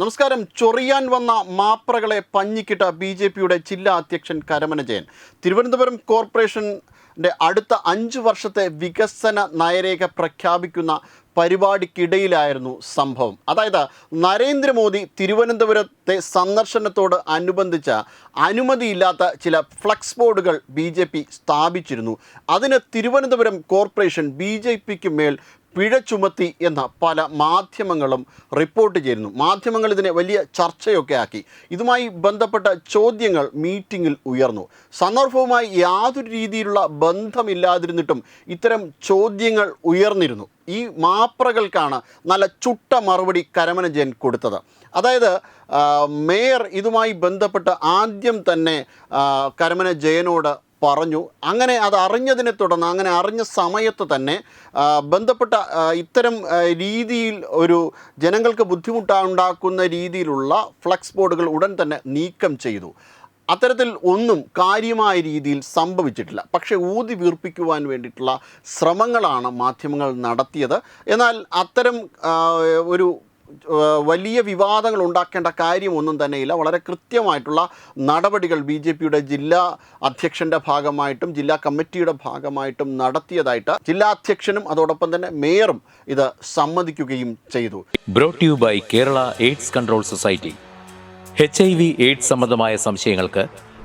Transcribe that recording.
നമസ്കാരം. ചൊറിയാൻ വന്ന മാപ്രകളെ പഞ്ഞിക്കിട്ട B J പിയുടെ ജില്ലാ അധ്യക്ഷൻ കരമന ജയൻ തിരുവനന്തപുരം കോർപ്പറേഷന്റെ അടുത്ത അഞ്ച് വർഷത്തെ വികസന നയരേഖ പ്രഖ്യാപിക്കുന്ന പരിപാടിക്കിടയിലായിരുന്നു സംഭവം. അതായത് നരേന്ദ്രമോദി തിരുവനന്തപുരത്തെ സന്ദർശനത്തോട് അനുബന്ധിച്ച അനുമതിയില്ലാത്ത ചില ഫ്ലക്സ് ബോർഡുകൾ ബി ജെ പി സ്ഥാപിച്ചിരുന്നു. അതിന് തിരുവനന്തപുരം കോർപ്പറേഷൻ ബി ജെ പിക്ക് മേൽ പിഴ ചുമത്തി എന്ന പല മാധ്യമങ്ങളും റിപ്പോർട്ട് ചെയ്യുന്നു മാധ്യമങ്ങൾ ഇതിനെ വലിയ ചർച്ചയൊക്കെ ആക്കി. ഇതുമായി ബന്ധപ്പെട്ട ചോദ്യങ്ങൾ മീറ്റിംഗിൽ ഉയർന്നു. സന്ദർഭവുമായി യാതൊരു രീതിയിലുള്ള ബന്ധമില്ലാതിരുന്നിട്ടും ഇത്തരം ചോദ്യങ്ങൾ ഉയർന്നിരുന്നു. ഈ മാപ്രകൾക്കാണ് നല്ല ചുട്ട മറുപടി കരമന ജയൻ കൊടുത്തത്. അതായത് മേയർ ഇതുമായി ബന്ധപ്പെട്ട് ആദ്യം തന്നെ കരമന ജയനോട് പറഞ്ഞു. അങ്ങനെ അത് അറിഞ്ഞതിനെ തുടർന്ന് അങ്ങനെ അറിഞ്ഞ സമയത്ത് തന്നെ ബന്ധപ്പെട്ട ഇത്തരം രീതിയിൽ ഒരു ജനങ്ങൾക്ക് ബുദ്ധിമുട്ടുണ്ടാക്കുന്ന രീതിയിലുള്ള ഫ്ലക്സ് ബോർഡുകൾ ഉടൻ തന്നെ നീക്കം ചെയ്തു. അത്തരത്തിൽ ഒന്നും കാര്യമായ രീതിയിൽ സംഭവിച്ചിട്ടില്ല. പക്ഷേ ഊതി വീർപ്പിക്കുവാൻ വേണ്ടിയിട്ടുള്ള ശ്രമങ്ങളാണ് മാധ്യമങ്ങൾ നടത്തിയത്. എന്നാൽ അത്തരം ഒരു വലിയ വിവാദങ്ങൾ ഉണ്ടാക്കേണ്ട കാര്യമൊന്നും തന്നെയില്ല. വളരെ കൃത്യമായിട്ടുള്ള നടപടികൾ ബി ജെ പിയുടെ ജില്ലാ അധ്യക്ഷന്റെ ഭാഗമായിട്ടും ജില്ലാ കമ്മിറ്റിയുടെ ഭാഗമായിട്ടും നടത്തിയതായിട്ട് ജില്ലാ അധ്യക്ഷനും അതോടൊപ്പം തന്നെ മേയറും ഇത് സമ്മതിക്കുകയും ചെയ്തു. Brought by Kerala AIDS control society H I V AIDS സംബന്ധമായ സംശയങ്ങൾക്ക്